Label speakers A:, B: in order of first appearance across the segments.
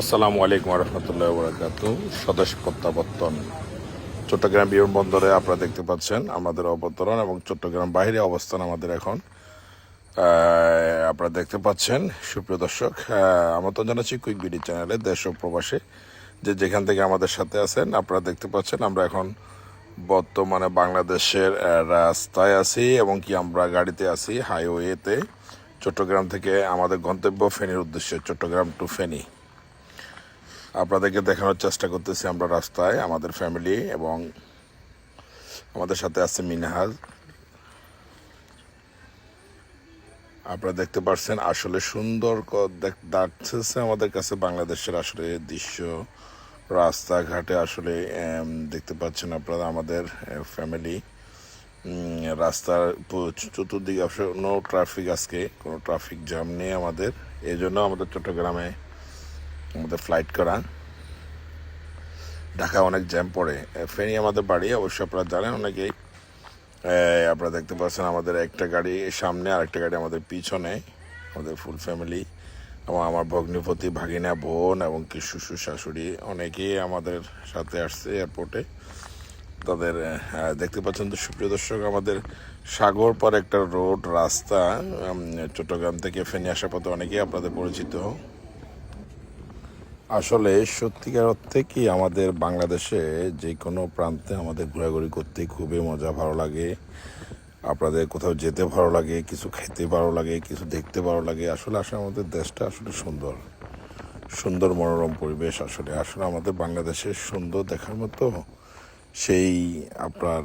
A: আসসালামু আলাইকুম রহমতুল্লাহ বরাকাত স্বদেশ প্রত্যাবর্তন। চট্টগ্রাম বিমানবন্দরে আপনারা দেখতে পাচ্ছেন আমাদের অবতরণ এবং চট্টগ্রাম বাইরে অবস্থান আমাদের এখন। আপনারা দেখতে পাচ্ছেন, সুপ্রিয় দর্শক আমন্ত্রণ জানাচ্ছি কুইক বিডি চ্যানেলে, দেশ ও প্রবাসে। যে যেখান থেকে আমাদের সাথে আছেন, আপনারা দেখতে পাচ্ছেন আমরা এখন বর্তমানে বাংলাদেশের রাস্তায় আছি এবং কি আমরা গাড়িতে আছি, হাইওয়েতে। চট্টগ্রাম থেকে আমাদের গন্তব্য ফেনীর উদ্দেশ্যে, চট্টগ্রাম টু ফেনী। আপনাদেরকে দেখানোর চেষ্টা করতেছি আমরা রাস্তায়, আমাদের ফ্যামিলি এবং আমাদের সাথে আছে মিনহাজ। আপনারা দেখতে পাচ্ছেন আসলে সুন্দর ক- দেখ- আমাদের কাছে বাংলাদেশের আসলে দৃশ্য। রাস্তাঘাটে আসলে দেখতে পাচ্ছেন আপনারা আমাদের ফ্যামিলি রাস্তার চতুর্দিকে আসলে নো ট্রাফিক আজকে, কোনো ট্রাফিক জ্যাম নেই আমাদের। এই জন্য আমাদের চট্টগ্রামে আমাদের ফ্লাইট করা ঢাকা অনেক জ্যাম পড়ে। ফেনী আমাদের বাড়ি, অবশ্য আপনারা জানেন অনেকেই। আপনারা দেখতে পাচ্ছেন আমাদের একটা গাড়ি সামনে আর একটা গাড়ি আমাদের পিছনে, আমাদের ফুল ফ্যামিলি এবং আমার ভগ্নিপতি, ভাগিনা, বোন এবং কি শ্বশুর, শাশুড়ি অনেকেই আমাদের সাথে আসছে এয়ারপোর্টে তাদের দেখতে পাচ্ছেন তো সুপ্রিয় দর্শক, আমাদের সাগর পর একটা রোড রাস্তা চট্টগ্রাম থেকে ফেনী আসার পথে অনেকেই আপনাদের পরিচিত। আসলে সত্যিকার অর্থে কি আমাদের বাংলাদেশে যে কোনো প্রান্তে আমাদের ঘোরাঘুরি করতে খুবই মজা ভালো লাগে। আপনাদের কোথাও যেতে ভালো লাগে, কিছু খেতে ভালো লাগে, কিছু দেখতে ভালো লাগে। আসলে আসলে আমাদের দেশটা আসলে সুন্দর। সুন্দর মনোরম পরিবেশ আসলে। আসলে আমাদের বাংলাদেশের সুন্দর দেখার মতো সেই আপনার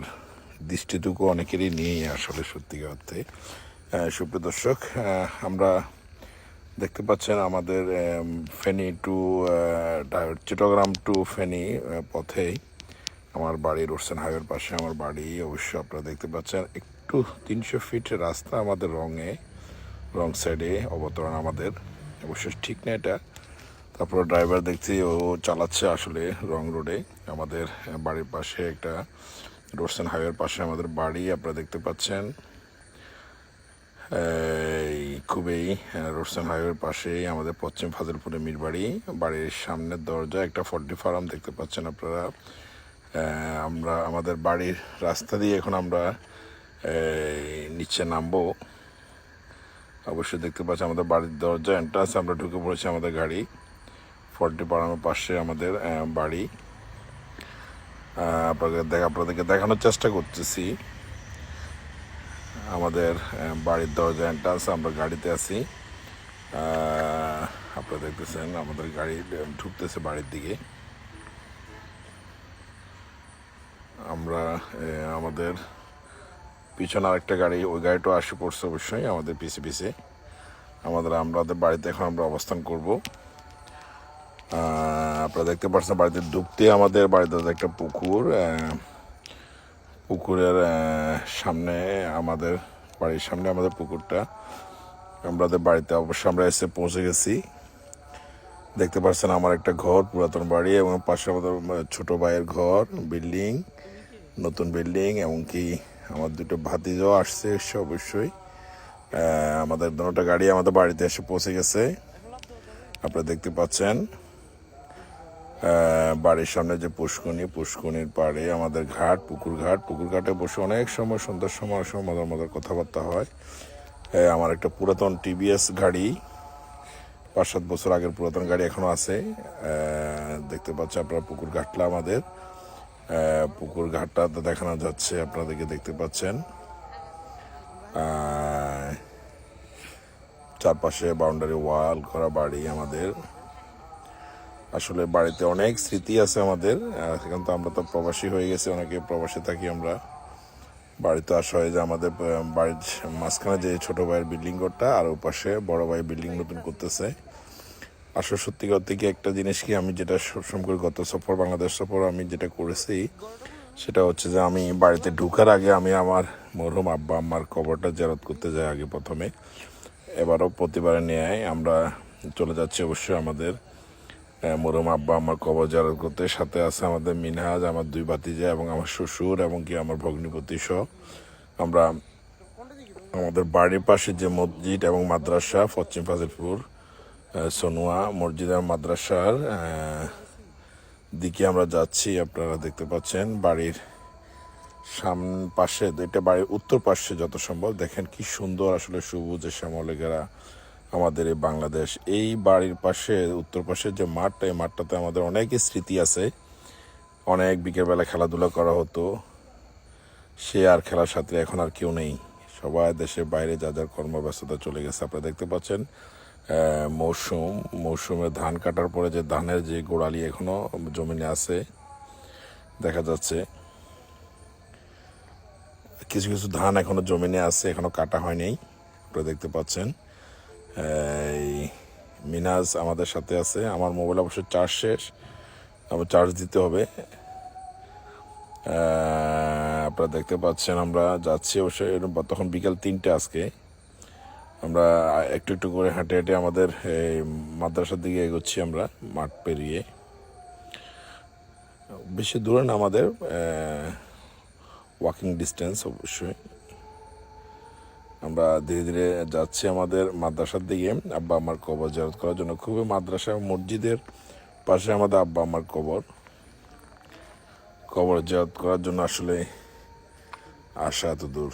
A: দৃষ্টিটুকু অনেকেরই নেই আসলে সত্যিকার অর্থে। সুপ্রিয় দর্শক আমরা দেখতে পাচ্ছেন আমাদের ফেনী টু চিটগ্রাম টু ফেনী পথেই আমার বাড়ি রোডসেন হাইওয়ের পাশে আমার বাড়ি। অবশ্য আপনারা দেখতে পাচ্ছেন একটু তিনশো ফিট রাস্তা আমাদের রঙে, রং সাইডে অবতরণ আমাদের। অবশ্য ঠিক না এটা। তারপর ড্রাইভার দেখছি, ও চালাচ্ছে আসলে রং রোডে আমাদের বাড়ির পাশে একটা রোডসেন হাইওয়ের পাশে আমাদের বাড়ি, আপনারা দেখতে পাচ্ছেন। এই খুবই রোডসেন হাইওয়ের পাশেই আমাদের পশ্চিম ফাজিলপুরে মির বাড়ি বাড়ির সামনের দরজা একটা ফর্টি ফার্ম দেখতে পাচ্ছেন আপনারা। আমরা, আমাদের বাড়ির রাস্তা দিয়ে এখন আমরা নিচে নামবো। অবশ্যই দেখতে পাচ্ছি আমাদের বাড়ির দরজা এন্ট্রান্স আমরা ঢুকে পড়েছি আমাদের গাড়ি। ফর্টি ফার্মের পাশে আমাদের বাড়ি। আপনাদের দেখা, আপনাদেরকে দেখানোর চেষ্টা করতেছি। আমাদের বাড়ির দরজা এন্ট্রান্স আমরা গাড়িতে আছি। আপনারা দেখতেছেন আমাদের গাড়ি ঢুকতেছে বাড়ির দিকে। আমরা আমাদের পিছনে আরেকটা গাড়ি, ওই গাড়িটা আসে পড়ছে অবশ্যই আমাদের পিছে পিছে। আমাদের আমাদের বাড়িতে এখন আমরা অবস্থান করব। আপনারা দেখতে পাচ্ছেন বাড়িতে ঢুকতে আমাদের বাড়িতে একটা পুকুর পুকুরের সামনে আমাদের, বাড়ির সামনে আমাদের পুকুরটা। আমাদের বাড়িতে অবশ্য আমরা এসে পৌঁছে গেছি। দেখতে পাচ্ছেন আমার একটা ঘর, পুরাতন বাড়ি, এবং পাশে আমাদের ছোট ভাইয়ের ঘর, বিল্ডিং, নতুন বিল্ডিং, এমনকি আমার দুটো ভাতিজও আসছে এসে অবশ্যই। আমাদের দুটো গাড়ি আমাদের বাড়িতে এসে পৌঁছে গেছে। আপনারা দেখতে পাচ্ছেন। বাড়ির সামনে যে পুষ্করণী, পুষ্করণীর পাড়ে আমাদের ঘাট, পুকুর ঘাট। পুকুর ঘাটে বসে অনেক সময় সন্ধ্যার সময় অনেক সময় মজার মজার কথাবার্তা হয়। আমার একটা পুরাতন টিভিএস গাড়ি, পাঁচ সাত বছর আগের পুরাতন গাড়ি এখনও আছে। দেখতে পাচ্ছি আপনারা পুকুর ঘাটটা আমাদের। পুকুর ঘাটটা তো দেখানো যাচ্ছে, আপনাদেরকে দেখতে পাচ্ছেন। চারপাশে বাউন্ডারি ওয়াল করা বাড়ি আমাদের। আসলে বাড়িতে অনেক স্মৃতি আছে আমাদের এখন তো আমরা তো প্রবাসী হয়ে গেছি, অনেকে প্রবাসে থাকি আমরা। বাড়িতে আসা হয় যে আমাদের বাড়ির মাঝখানে যে ছোট ভাইয়ের বিল্ডিং ঘরটা, আর ওপাশে বড় ভাই বিল্ডিং নতুন করতেছে। আসলে সত্যি কথা কি, একটা জিনিস কি, আমি যেটা সবসময় গত সফর, বাংলাদেশ সফর, আমি যেটা করেছি, সেটা হচ্ছে যে আমি বাড়িতে ঢুকার আগে আমি আমার মরহুম আব্বা আম্মার কবরটা জেরত করতে যাই আগে প্রথমে। এবারও প্রতিবারে ন্যায় আমরা চলে যাচ্ছি অবশ্যই আমাদের আহ, মরহুম আব্বা আমার কবর জারত করতে। সাথে আছে আমাদের মিনহাজ আমার দুই বাতিজা এবং আমার শ্বশুর এবং কি আমার ভগ্নিপতি সহ। আমরা আমাদের বাড়ির পাশে যে মসজিদ এবং মাদ্রাসা পশ্চিম ফাজিলপুর আহ, মসজিদ মসজিদের মাদ্রাসার দিকে আমরা যাচ্ছি আপনারা দেখতে পাচ্ছেন। বাড়ির সাম পাশে এটা বাড়ির উত্তর পাশে যত সম্ভব দেখেন কি সুন্দর আসলে সবুজে শ্যামলে ঘেরা আমাদের এই বাংলাদেশ। এই বাড়ির পাশে, উত্তর পাশে যে মাঠটা, এই মাঠটাতে আমাদের অনেক স্মৃতি আছে। অনেক বিকেলবেলা খেলাধুলা করা হতো। সে আর খেলার সাথে এখন আর কেউ নেই। সবাই দেশের বাইরে যা যার কর্মব্যস্ততা চলে গেছে। আপনারা দেখতে পাচ্ছেন মৌসুম। মৌসুমে ধান কাটার পরে যে ধানের যে গোড়ালি এখনও জমিনে আছে, দেখা যাচ্ছে। কিছু কিছু ধান এখনও জমিনে আছে এখনও কাটা হয়নি। আপনারা দেখতে পাচ্ছেন। মিনাজ আমাদের সাথে আছে। আমার মোবাইল অবশ্য চার্জ শেষ। আবার চার্জ দিতে হবে। আপনারা দেখতে পাচ্ছেন, আমরা যাচ্ছি অবশ্যই তখন বিকাল তিনটে আজকে। আমরা একটু একটু করে হাঁটে হাঁটে আমাদের এই মাদ্রাসার দিকে এগোচ্ছি আমরা, মাঠ পেরিয়ে। বেশি দূরে না আমাদের ওয়াকিং ডিস্টেন্স অবশ্যই। আমরা ধীরে ধীরে যাচ্ছি আমাদের মাদ্রাসার দিকে। আব্বা আমার কবর জারত করার জন্য খুবই মাদ্রাসা মসজিদের পাশে আমাদের আব্বা আমার কবর। কবর জারত করার জন্য আসলে আসা এত দূর।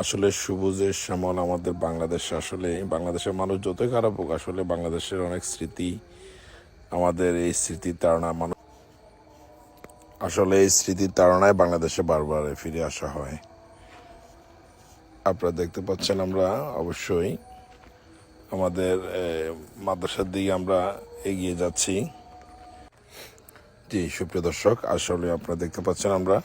A: আসলে সবুজের শ্যামল আমাদের বাংলাদেশে আসলে, বাংলাদেশের মানুষ যতই খারাপ হোক, আসলে বাংলাদেশের অনেক স্মৃতি, আমাদের এই স্মৃতির তাড়না মানুষ আসলে এই স্মৃতির তাড়নায় বাংলাদেশে বারবার ফিরে আসা হয়। আপনারা দেখতে পাচ্ছেন আমরা অবশ্যই আমাদের মাদ্রাসার দিকে আমরা এগিয়ে যাচ্ছি। জি, সুপ্রিয় দর্শক, আসলে আপনারা দেখতে পাচ্ছেন আমরা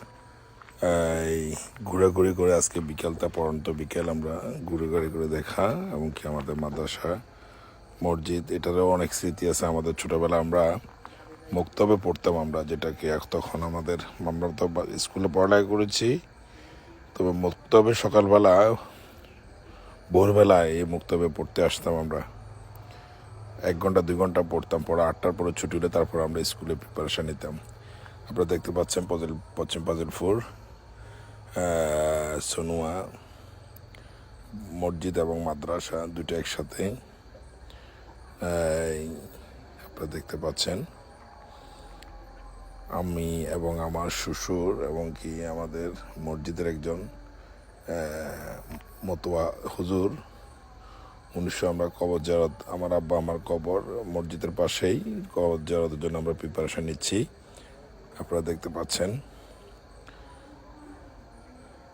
A: এই ঘোরাঘুরি করে আজকে বিকেলটা পরন্ত বিকেল আমরা ঘুরে ঘুরে করে দেখা, এমনকি আমাদের মাদ্রাসা, মসজিদ, এটারও অনেক স্মৃতি আছে আমাদের ছোটবেলা আমরা মুক্তবে পড়তাম আমরা, যেটাকে তখন আমাদের আমরা তো স্কুলে পড়ালেখা করেছি। তবে মুক্তবে সকালবেলা, ভোরবেলায় এই মুক্তবে পড়তে আসতাম আমরা। এক ঘণ্টা, দুই ঘণ্টা পড়তাম, পরে আটটার পরে ছুটি হলে তারপর আমরা স্কুলে প্রিপারেশান নিতাম। আপনারা দেখতে পাচ্ছেন পজেল, পশ্চিম পাজলপুর সোনুয়া, মসজিদ এবং মাদ্রাসা দুটো একসাথে। আপনারা দেখতে পাচ্ছেন। আমি এবং আমার শ্বশুর এবং কি আমাদের মসজিদের একজন মতোয়া হুজুর, উনিশশো আমরা কবর জারত, আমার আব্বা আমার কবর, মসজিদের পাশেই কবর জারতের জন্য আমরা প্রিপারেশন নিচ্ছি। আপনারা দেখতে পাচ্ছেন।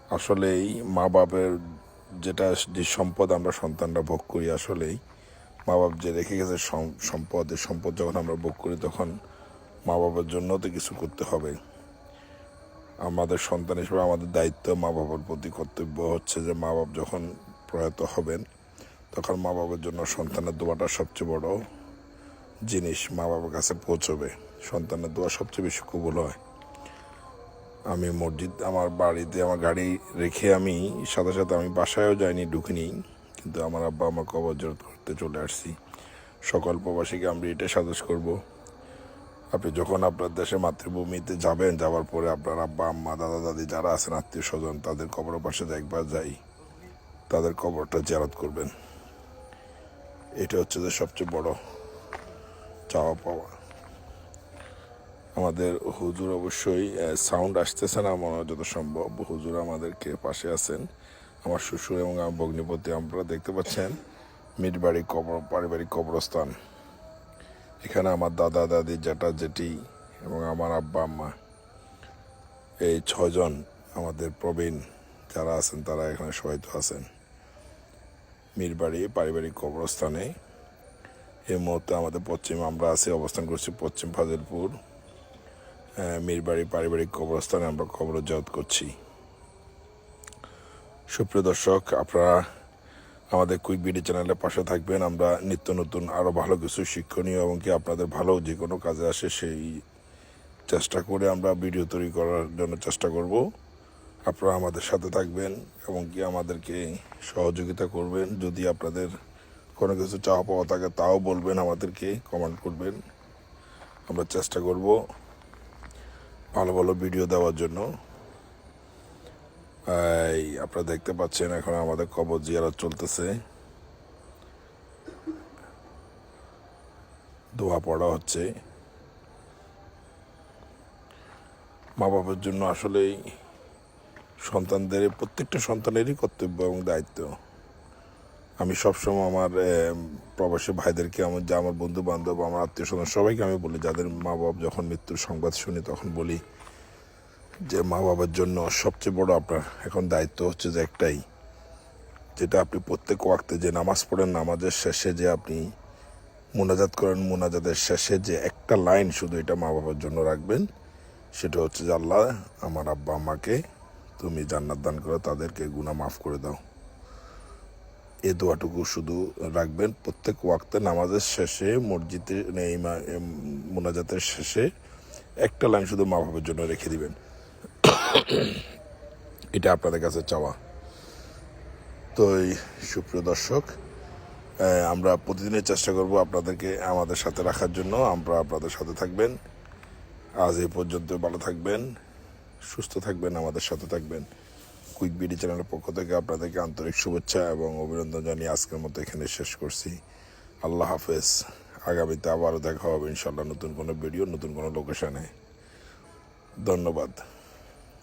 A: আসলেই মা বাপের যেটা যে সম্পদ আমরা সন্তানরা ভোগ করি, আসলেই মা বাপ যে রেখে গেছে সম- সম্পদ সম্পদ যখন আমরা ভোগ করি তখন মা বাবার জন্য তো কিছু করতে হবে। আমাদের সন্তান হিসেবে আমাদের দায়িত্ব মা বাবার প্রতি কর্তব্য হচ্ছে যে মা বাপ যখন প্রয়াত হবেন, তখন মা বাবার জন্য সন্তানের দোয়াটা সবচেয়ে বড় জিনিস মা বাবার কাছে পৌঁছবে। সন্তানের দোয়া সবচেয়ে বেশি কবুল হয়। আমি মসজিদ, আমার বাড়িতে আমার গাড়ি রেখে আমি, সাথে সাথে আমি বাসায়ও যাইনি, ঢুকিনি, কিন্তু আমার আব্বা আমার কবর জোরত করতে চলে আসছি। সকল প্রবাসীকে আমি এটা সাজেস্ট করব। আপনি যখন আপনার দেশে মাতৃভূমিতে যাবেন, যাওয়ার পরে আপনার আব্বা, আম্মা, দাদা, দাদি যারা আছেন, আত্মীয় স্বজন, তাদের কবরের পাশে একবার যাই, তাদের কবরটা জেরাত করবেন। এটা হচ্ছে যে সবচেয়ে বড় চাওয়া পাওয়া। আমাদের হুজুর অবশ্যই সাউন্ড আসতেছে না, মনে যত সম্ভব। হুজুর আমাদেরকে পাশে আছেন। আমার শ্বশুর এবং আমার ভগ্নিপতি, আপনারা দেখতে পাচ্ছেন, মিটবাড়ি কবর, পারিবারিক কবরস্থান। এখানে আমার দাদা, দাদি জেঠা জেঠি এবং আমার আব্বা, আম্মা, এই ছজন আমাদের প্রবীণ যারা আছেন তারা এখানে সহায়ত আছেন। মিরবাড়ি পারিবারিক কবরস্থানে। এই মুহূর্তে আমাদের পশ্চিম আমরা আছি, অবস্থান করছি পশ্চিম ফাজিলপুর। মিরবাড়ি পারিবারিক কবরস্থানে আমরা কবর জাত করছি। সুপ্রিয় দর্শক, আপনারা আমাদের কুইক বিডি চ্যানেলের পাশে থাকবেন। আমরা নিত্য নতুন আরও ভালো কিছু শিক্ষণীয় এবং কি আপনাদের ভালো যে কোনো কাজে আসে সেই চেষ্টা করে আমরা ভিডিও তৈরি করার জন্য চেষ্টা করব। আপনারা আমাদের সাথে থাকবেন এবং কি আমাদেরকে সহযোগিতা করবেন। যদি আপনাদের কোনো কিছু চাওয়া পাওয়া থাকে তাও বলবেন, আমাদেরকে কমেন্ট করবেন। আমরা চেষ্টা করব ভালো ভালো ভিডিও দেওয়ার জন্য। এই, আপনারা দেখতে পাচ্ছেন এখন আমাদের কবর জিয়ারা চলতেছে। দোয়া পড়া হচ্ছে। মা বাবার জন্য আসলেই সন্তানদের, প্রত্যেকটা সন্তানেরই কর্তব্য এবং দায়িত্ব। আমি সবসময় আমার প্রবাসী ভাইদেরকে, আমার যা আমার বন্ধু বান্ধব আমার আত্মীয় স্বজন সবাইকে আমি বলি, যাদের মা বাবা যখন মৃত্যুর সংবাদ শুনি তখন বলি যে মা বাবার জন্য সবচেয়ে বড় আপনার এখন দায়িত্ব হচ্ছে যে একটাই, যেটা আপনি প্রত্যেক ওয়াক্তে যে নামাজ পড়েন, নামাজের শেষে যে আপনি মোনাজাত করেন, মোনাজাতের শেষে যে একটা লাইন শুধু এটা মা বাবার জন্য রাখবেন, সেটা হচ্ছে যে আল্লাহ আমার আব্বা আমাকে তুমি জান্নাত দান করো, তাদেরকে গুনাহ মাফ করে দাও। এ দোয়াটুকু শুধু রাখবেন প্রত্যেক ওয়াক্তে, নামাজের শেষে, মসজিদে মোনাজাতের শেষে একটা লাইন শুধু মা বাবার জন্য রেখে দিবেন। এটা আপনাদের কাছে চাওয়া। তো এই সুপ্রিয় দর্শক আমরা প্রতিদিনের চেষ্টা করব আপনাদেরকে আমাদের সাথে রাখার জন্য। আমরা আপনাদের সাথে থাকবেন। আজ এই পর্যন্ত ভালো থাকবেন, সুস্থ থাকবেন, আমাদের সাথে থাকবেন। কুইক বিডি চ্যানেলের পক্ষ থেকে আপনাদেরকে আন্তরিক শুভেচ্ছা এবং অভিনন্দন জানিয়ে আজকের মতো এখানে শেষ করছি। আল্লাহ হাফেজ। আগামীতে আবারও দেখা হবে ইনশাল্লাহ নতুন কোনো ভিডিও, নতুন কোনো লোকেশানে। ধন্যবাদ।